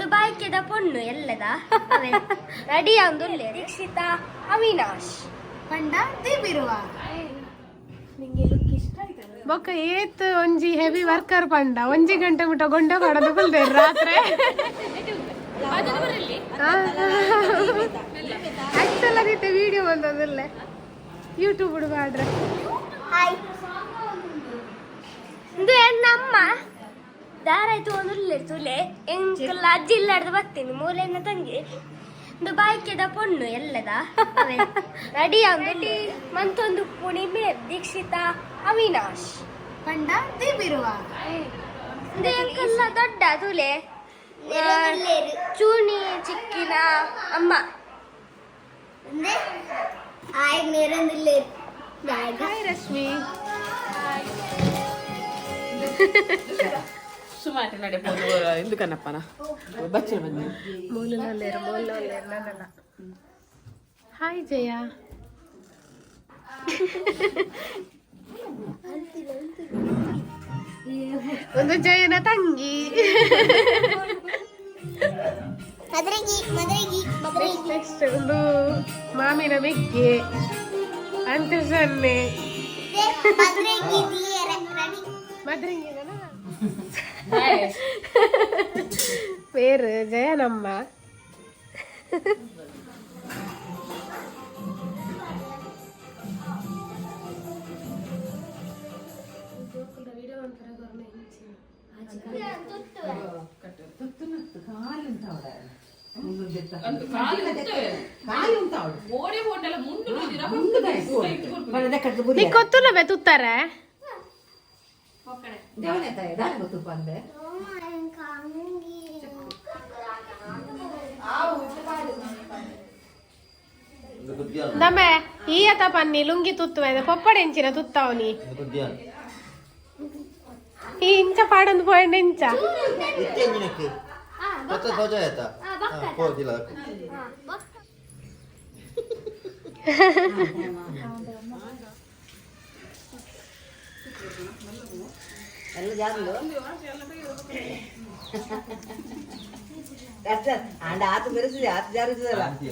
ದುಬಾಯ್ಕೆದ ಪೊಣ್ಣು ಎಲ್ಲದ? ರೆಡಿ ಅಂದು ದೀಕ್ಷಿತ ಅವಿನಾಶ್. ಪಂಡ ಆಯ್ತಲ್ಲ? ಬೊಕ್ಕ ಏತ್ ಒಂಜಿ ಹೆವಿ ವರ್ಕರ್ ಪಂಡ. ಒಂಜಿ ಗಂಟೆ ಮುಟ್ಟ ಗೊಂಡ ಕೊಡದು ಕುಲ್ದೇರ್ ರಾತ್ರಿ. ಅಷ್ಟೆಲ್ಲ ರೀತಿ ವಿಡಿಯೋ ಬಂದದಿಲ್ಲ ಯೂಟ್ಯೂಬ್ ಹುಡುಗ ಹಾಯ್ ಇದು ಎನ್ನಮ್ಮ ದಾರಾಯ್ತು ಒಂದು ತುಲೆ ಎಂಕಲ್ಲ ಅಜ್ಜಿ ಇಲ್ಲಾಡ್ದು ಬರ್ತೀನಿ ಮೂಲೆನ ತಂಗಿ ಇದು ಬಾಯ್ಕೆದ ಪೊಣ್ಣು ಎಲ್ಲದ ರೆಡಿ ಆಂದುಲ್ಲೆ ಮಂತೊಂದು ಪುಣಿಮೆ ದೀಕ್ಷಿತ ಅವಿನಾಶ್ ಪಂಡ ದೀಪಿರುವ ಇದು ಎಂಕಲ್ಲ ದೊಡ್ಡ ತುಲೆ ಆ, ಚೂಣಿ ಚಿಕ್ಕಿನ ಅಮ್ಮ ಹಾಯ್ ರಶ್ಮಿ ಹೆಚ್ಚು ಮಾತನಾಡಬಹುದು ಇಂದು ಕನ್ನಪ್ಪನ ಬಚ್ಚಲು ಬಂದು ಮೂಲನಲ್ಲಿರು ಮೂಲನಲ್ಲಿರು ನನ್ನಲ್ಲ ಹಾಯ್ ಜಯ ಒಂದು ಜಯನ ತಂಗಿ ನೆಕ್ಸ್ಟ್ ಒಂದು ಮಾಮಿನ ಬೆಕ್ಕೆ ಅಂತ ಸೊನ್ನೆ ಮದ್ರಂಗಿ பேரு ஜெயனம்மா నీకు వస్తున్నా వెతుకుతారా ನೀ ಕೊತ್ತುಲವೆ ತುತ್ತಾರೆ ಇದು ಬುದ್ಧಿಯಾನ ದಮ್ಮೆ ಈಯತ ಪನ್ನಿ ಲುಂಗಿ ತುತ್ತುವೆ ಪಪ್ಪಡೆ ಎಂಚಿನ ತುತ್ತವನಿ ಇದು ಬುದ್ಧಿಯಾನ ಈ ಇಂಚ ಪಾಡೊಂದು ಪೋಯಂಡ ಇಂಚ ಇತ್ತೆ ಎಲ್ಲ ಜಾರ್ಲು ಅಷ್ಟ ಅಂಡ ಆತು ಮೆರೆಸಿದೆ ಆತು ಜಾರಿದ್ದಲ್ಲ ಶಾಂತಿಯ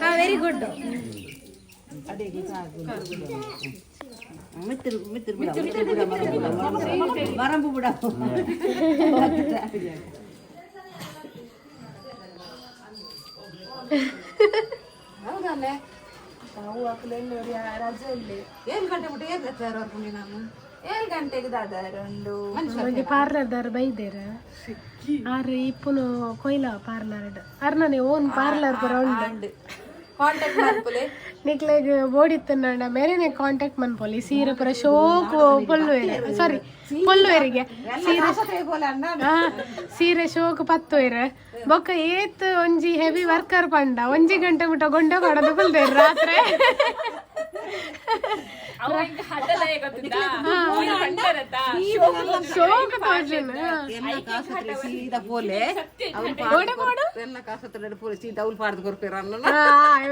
ಹಾ ವೆರಿ ಗುಡ್ ಮಿತ್ತಿರು ಮಿತ್ತಿರು ಬಿಡ ಮಿತ್ತಿರು ಬಿಡ ಮರಂಬು ಬಿಡ ಹೌದಲ್ಲೇ ನಾವು ಹಾಕಲೆಲ್ಲ ರಜೆಯಲ್ಲಿ ಏಳು ಗಂಟೆ ಬಿಟ್ಟು ಏಳು ಗಂಟೆ ಬರ್ಕೊಂಡು ನಾನು ಏಳು ಗಂಟೆಗೆ ದಾದಾರ? ಒಂದು ಮಂದಿ ಪಾರ್ಲರ್ ದಾರ ಬೈದೇರ. ಆರು ಇಪ್ಪುನು ಕೊಯ್ಲ ಪಾರ್ಲರ್ ಅರ್ನನೆ ಓನ್ ಪಾರ್ಲರ್ ಪರ ಉಂಡು ಕಾಂಟ್ಯಾಕ್ಟ್ ಮಾಡ್ಕೊಲೆ ನಿಕ್ಲೆಗ್ ಬೋಡಿತ್ತಂಡ ಮೇರೆನೆ ಕಾಂಟ್ಯಾಕ್ಟ್ ಮನ್ಪೊಲಿ ಸೀರೆ ಪುರ ಶೋಕ್ ಪೊಲ್ಲುವೆರೆ ಸಾರಿ ಪೊಲ್ಲುವೆರಿಗೆ ಸೀರೆ ಸೀರೆ ಶೋಕ್ ಪತ್ತುವೆರೆ. ಬೊಕ್ಕ ಏತ್ ಒಂಜಿ ಹೆವಿ ವರ್ಕರ್ ಪಂಡ. ಒಂಜಿ ಗಂಟೆ ಮುಟ್ಟ ಗೊಂಡೆ ಕೊಡೋದು ಕುಲ್ದೇರ್ ರಾತ್ರಿ.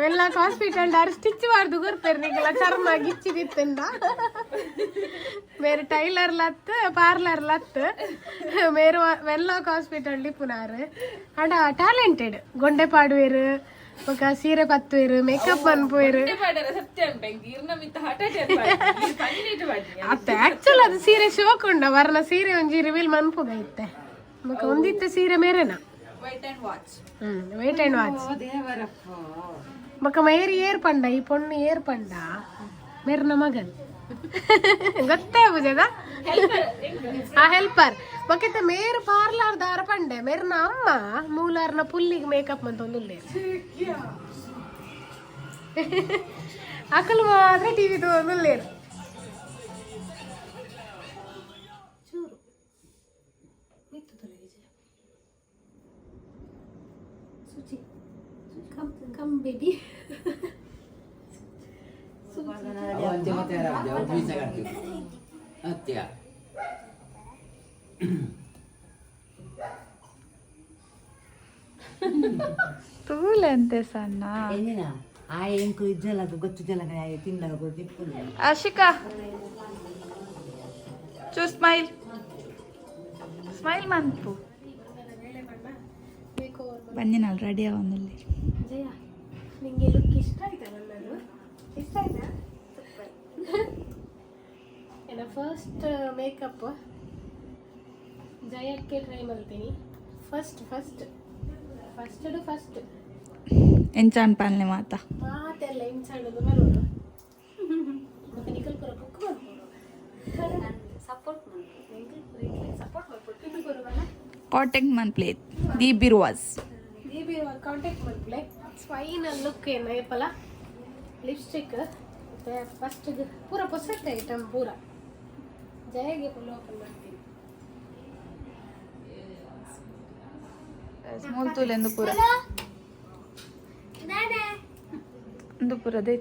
ಎಲ್ಲ ಕೊರ್ಪೇರ ಹಾಸ್ಪಿಟಲ್ ಡಾರ್ ಸ್ಟಿಚ್ ಮಾಡ್ದು ಕೊಡ್ತಾರೆ. ನಿಂಗೆಲ್ಲ ಚರ್ಮ ಗಿಚ್ಚಿದಿತ್ತಂದ ಮೇರೆ ಟೈಲರ್ ಲತ್ ಪಾರ್ಲರ್ ಲತ್ ಮೇರು ವೆಲ್ಲೋಕ್ ಹಾಸ್ಪಿಟಲ್ ಅಡ ಟ್ಯಾಲೆಂಟೆಡ್ ಗೊಂಡೆ ಪಾಡುವೇರು. ಬೊಕ ಸೀರೆ ಪತ್ತುವೇರು ಮೇಕಪ್ ಮನ್ಪುವೇರು ಹಠ ಮಾಡ್ಯಾರ ಸತ್ಯ ಉಂಟು ಹಿಂಗೆ ಇರ್ನ ಮಿತ್ತ ಹಠ ಪನ್ನೀಟ್ ಮಾಡಿ ಅತ್ತ ಆಕ್ಚುಲ್ ಅದು ಸೀರೆ ಶೋಕ್ ಉಂಡ ವರ್ಣ ಸೀರೆ ಒಂಜಿ ರಿವೀಲ್ ಮನ್ಪುಗೈತೆ ಬೊಕ ಒಂದಿತ್ತ ಸೀರೆ ಮೇರೆನ wait and watch hmm wait and watch Devarappa ಬೊಕ ಮೇರಿ ಏರ್ ಪಂಡ ಈ ಪೊಣ್ಣು ಏರ್ ಪಂಡ ಮೇರ್ನ ಮಗನ್ ಗೊತ್ತೇ ಬುಜದ ಆ ಹೆಲ್ಪರ್ ಬೊಕಿತ ಮೇರ್ ಪಾರ್ಲಾರ್ ದಾರ ಪಂಡೆ ಮೇರ್ನ ಅಮ್ಮ ಮೂಲಾರ್ನ ಪುಲ್ಲಿಗೆ ಮೇಕಪ್ ಅಂತ ಒಂದು ಅಕಲ್ ಮಾತ್ರ ಟಿವಿ ತಗೊಂಡುಲ್ಲೇರು ಚೂರು ಮಿತ್ತು ತೊಲಗಿ ಸುಚಿ ಕಮ್ ಕಮ್ ಬೇಬಿ ತೂಲೆಂತೆ ಸಣ್ಣ ಏನಿನ ಆ ಎಂಕು ಇದ್ದಲ್ಲ ತಿಂದಾಗ ಆಶಿಕಾ ಚೂ ಸ್ಮೈಲ್ ಸ್ಮೈಲ್ ಮನ್ಪು. ಬನ್ನಿ ನಾನು ರೆಡಿ ಅವನಲ್ಲಿ ಜಯ ನಿಮಗೆ ಲುಕ್ ಇಷ್ಟ ಆಯ್ತಾ ನನ್ನದು? ಇಷ್ಟ ಆಯ್ತಾ? ಏನ ಫಸ್ಟ್ ಮೇಕಪ್ ಜಯಕ್ಕೆ ಟ್ರೈ ಮಾಡ್ತೀನಿ. ಫಸ್ಟ್ ಫಸ್ಟ್ ಫಸ್ಟ್ ಫಸ್ಟ್ ಎಂಚಾನ್ ಪಾಲನೆ ಮಾತ. ಮಾತೆಲ್ಲ ಇಂಚಾಣದು ಬರೋದು ಮತ್ತೆ ನಿಖಲ್ ಪುರ ಬುಕ್ ಮಾಡ್ಬೋದು. ಸಪೋರ್ಟ್ ಮಾಡ್ಬೋದು. ಸಪೋರ್ಟ್ ಮಾಡ್ಬೋದು. ಇದು ಬರುವಲ್ಲ ಕಾಟೆಕ್ ಮನ್ ಪ್ಲೇಟ್ ದಿ ಬಿರುವಾಸ್ ದಿ ಕಾಂಟ್ಯಾಕ್ಟ್ ಮಾಡ್ಲೆ ಫೈನಲ್ ಲುಕ್ ಏನು ಏಪಲ ಲಿಪ್ಸ್ಟಿಕ್ ಮತ್ತೆ ಫಸ್ಟ್ ಪೂರ ಪೊಸೆಟ್ ಐಟಮ್ ಪೂರ. జాయిగా ఇప్పుడు లోపల మూతులు ఎందుకు ఎందుకు అదే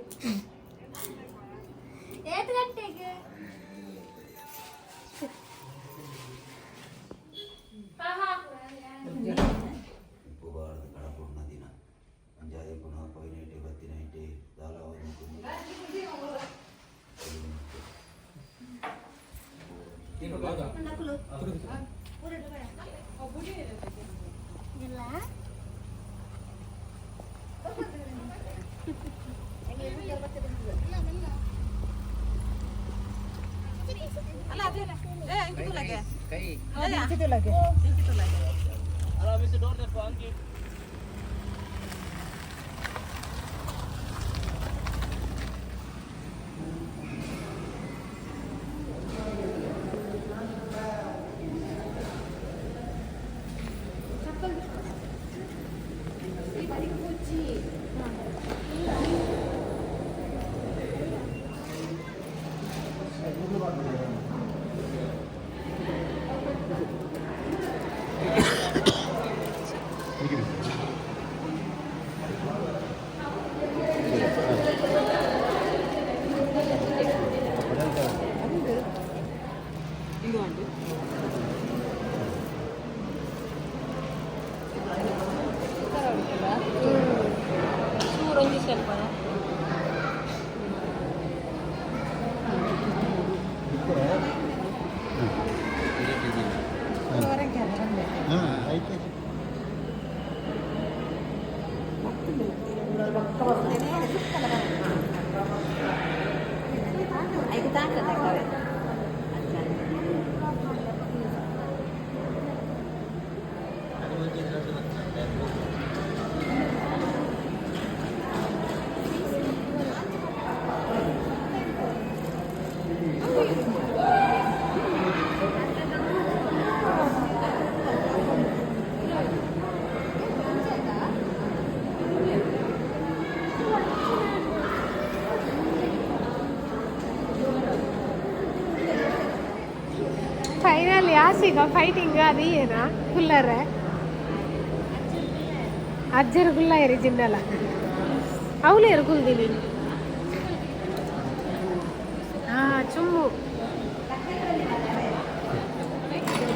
ಇಲ್ಲ ಐತೆ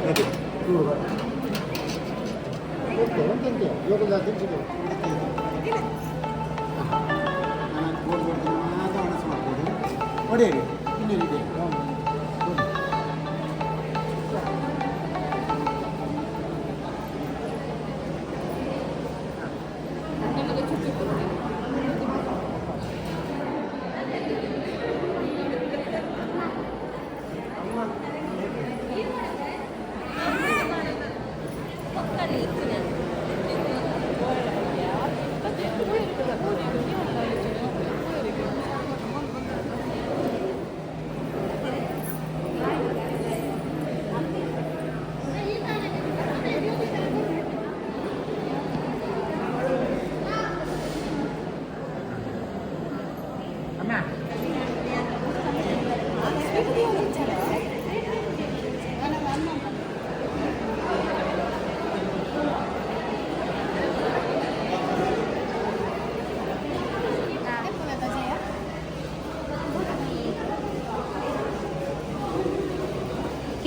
ಅದೇ ಚೂರು ಬರ ಓಕೆ ಎಂತೆಂತ ಯೋಗದ ತಿನ್ಸಿದ್ದು ನಾನು ಬೋರ್ಡ್ ಬೋರ್ಡ್ ಹಾ ಮನಸ್ಸು ಮಾಡ್ಬೋದು ಹೊಡೆಯಿರಿ ಇನ್ನೇನಿದೆ Aray ko.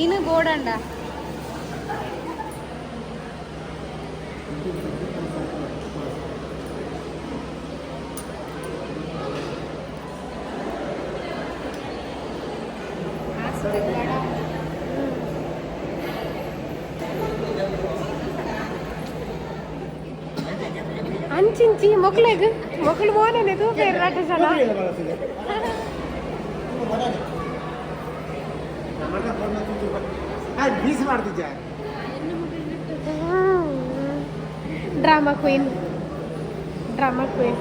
తిను గోడండ ಅಂಚಿಂಚಿ ಮೊಕ್ಳಿಗೆ ಮೊಕ್ಳು ಮೋನೆ ತೂಪೇರು ರಾಟ ಸಲ ಬೀಸಿ ಮಾಡ್ತಿದ್ದೆ drama queen drama queen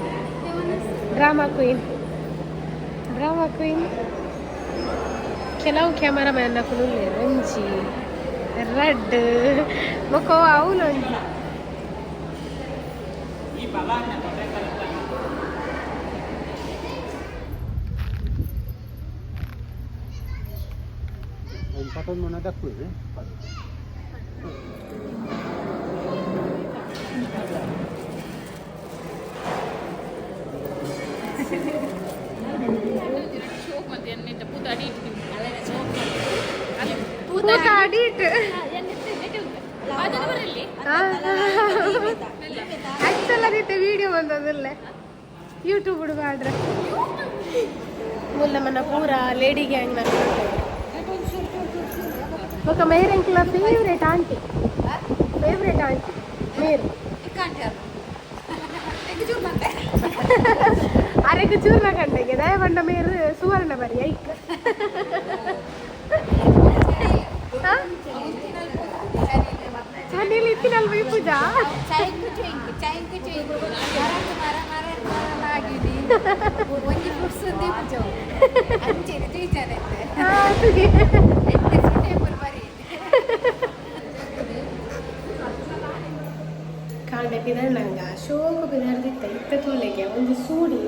drama queen drama queen ಕೆಲವು ಕ್ಯಾಮರಾಮ್ಯಾನ್ ಫುಲ್ ಒಂಜಿ ರೆಡ್ ಮೊಕ್ಕ ಅವನು ಒಂಜಿ ಪೂತ ಅಡಿಟ್ ಅಷ್ಟೆಲ್ಲದಿತ್ತೆ ವಿಡಿಯೋ ಬಂದದಲ್ಲ ಯೂಟ್ಯೂಬ್ ಹುಡುಗ ಆದ್ರೆ. ಮನ ಪೂರ ಲೇಡಿ ಗ್ಯಾಂಗ್ ఒక Meyer uncle favourite aunty favourite aunty మీరు అరెకు చూర్న కంటే కదా వండ మీరు సువర్ణ మరి ఐక్ చన్నీళ్ళు ఇచ్చి నలభై పూజ ಒಂಜಿ ಫ್ರೂಟ್ಸ್ ಅಂಚೆನೆ ಜೀಚಾನೈತೆ ಕಾಂಡೆ ಹಾಗಿದ್ರೆ ನಂಗೆ ಅಶೋಕ ಬೆದರ್ದಿತ್ತ ಇತ್ತ ತೋಲೆಗೆ ಒಂದು ಸೂಡಿ.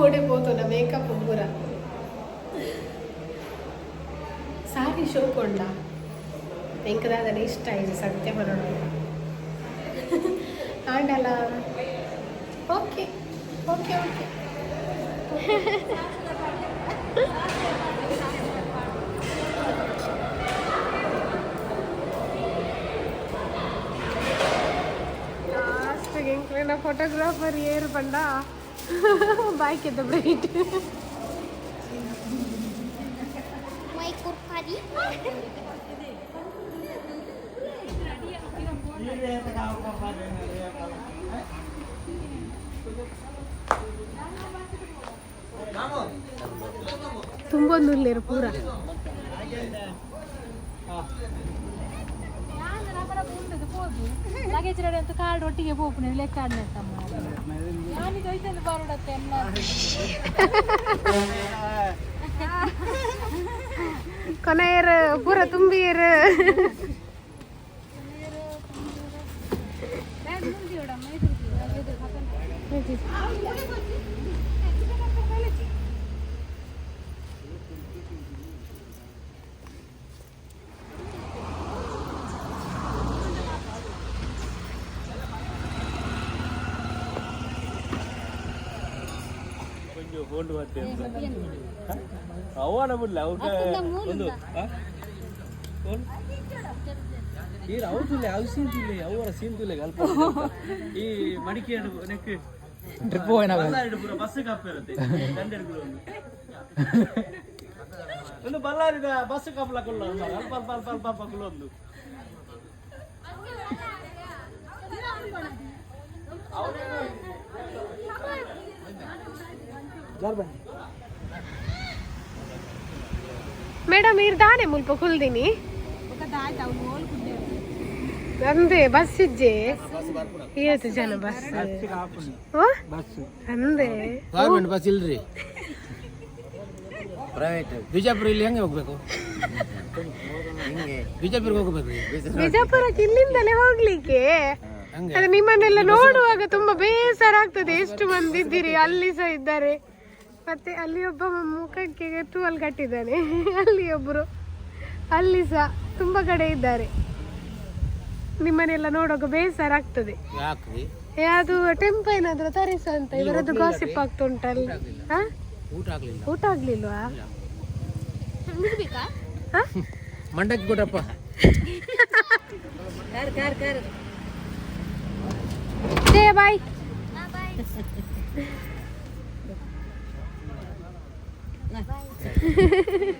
ಓಡಿಬೋದು ನಮ್ಮ ಮೇಕಪ್ ಹುಡುಗರ ಸಾರಿ ಶೋಕೊಂಡ ಎಂಕದಾದರೆ ಇಷ್ಟ ಇದು ಸತ್ಯ ಬರೋಣ ಆಗಲ್ಲ ಓಕೆ ಓಕೆ ಓಕೆ. ಲಾಸ್ಟ್ಗೆ ಇಂಕ್ಲಿನ ಫೋಟೋಗ್ರಾಫರ್ ಏರು ಬಂಡ ಬಾಯ್ಕ್ ಎದ್ದ ಬ್ರೈಟ್ ಮೈ ಕುರ್ಕಾರಿ ತುಂಬೊಂದು ಉಳ್ಳೇರು ಪೂರ ಲಗೇಜ್ ರೆಡಿ ಅಂತ ಕಾರ್ಡ್ ಒಟ್ಟಿಗೆ ಹೋಗ್ತೀನಿ ಲೆಕ್ಕ ಆಡ್ನಂತಮ್ಮ ನಾನಿದು ಐತಂದು ಬಾರುಡತ್ತೆ ಅಮ್ಮ ಕೊನೆಯರು ಪೂರ ತುಂಬಿಯರು ಫೋನ್ ಮತ್ತೆ ಅವನ ಬಿಡ್ಲ ಒಂದು ಏನು ಅವರ ಅಲ್ಪ ಈ ಮಡಿಕೆ ನೆಕ್ ಟ್ರಿಪ್ ಬಸ್ ಇರುತ್ತೆ. ಬಸ್ ಕೊಲ್ಲ ಅಲ್ಪ ಅಲ್ಪ ಅಲ್ಪ ಅಲ್ಪ ಅಲ್ಪ ಕುಲ್ಲ ಒಂದು. ಮೇಡಮ್ ಇರ್ ದಾನೆ ಮುಲ್ಪ ಕುಲ್ದಿನಿ. ಅಂದೆ ಬಸ್ ಇಜ್ಜೆ. ಇವತ್ತು ಜನ ಬಸ್? ಅಂದೆ. ಗೌರ್ಮೆಂಟ್ ಬಸ್ ಇಲ್ರಿ. ಪ್ರೈವೇಟ್ ಬಿಜಾಪುರ ಇಲ್ಲಿ ಹೆಂಗೆ ಹೋಗ್ಬೇಕು? ಬಿಜಾಪುರ್ಗೆ ಹೋಗ್ಬೇಕು ಬಿಜಾಪುರಕ್ಕೆ ಇಲ್ಲಿಂದಲೇ ಹೋಗ್ಲಿಕ್ಕೆ? ನಿಮ್ಮನ್ನೆಲ್ಲ ನೋಡುವಾಗ ತುಂಬಾ ಬೇಸರ ಆಗ್ತದೆ. ಎಷ್ಟು ಮಂದಿ ಇದ್ದೀರಿ ಅಲ್ಲಿ ಸಹ ಇದ್ದಾರೆ. ಮತ್ತೆ ಅಲ್ಲಿ ಒಬ್ಬ ಮುಖಕ್ಕೆ ತೂವಲ್ ಕಟ್ಟಿದ್ದಾನೆ ಅಲ್ಲಿ ಒಬ್ರು. ಅಲ್ಲಿ ಸಹ ತುಂಬಾ ಕಡೆ ಇದ್ದಾರೆ. ನಿಮ್ಮನೆಲ್ಲ ನೋಡುವಾಗ ಬೇಸರ ಆಗ್ತದೆ. ಅದು ಟೆಂಪೋ ಏನಾದ್ರು ತರಿಸ ಅಂತ. ಇವರದ್ದು ಗಾಸಿಪ್ ಆಗ್ತುಂಟಲ್ಲಿ ಹಾ ಊಟ ಆಗ್ಲಿಲ್ಲ. ಊಟ ಆಗ್ಲಿಲ್ವಾ? ಹಾ? ಮಂಡಕ್ಕಿ ಕೊಡಪ್ಪ. rồi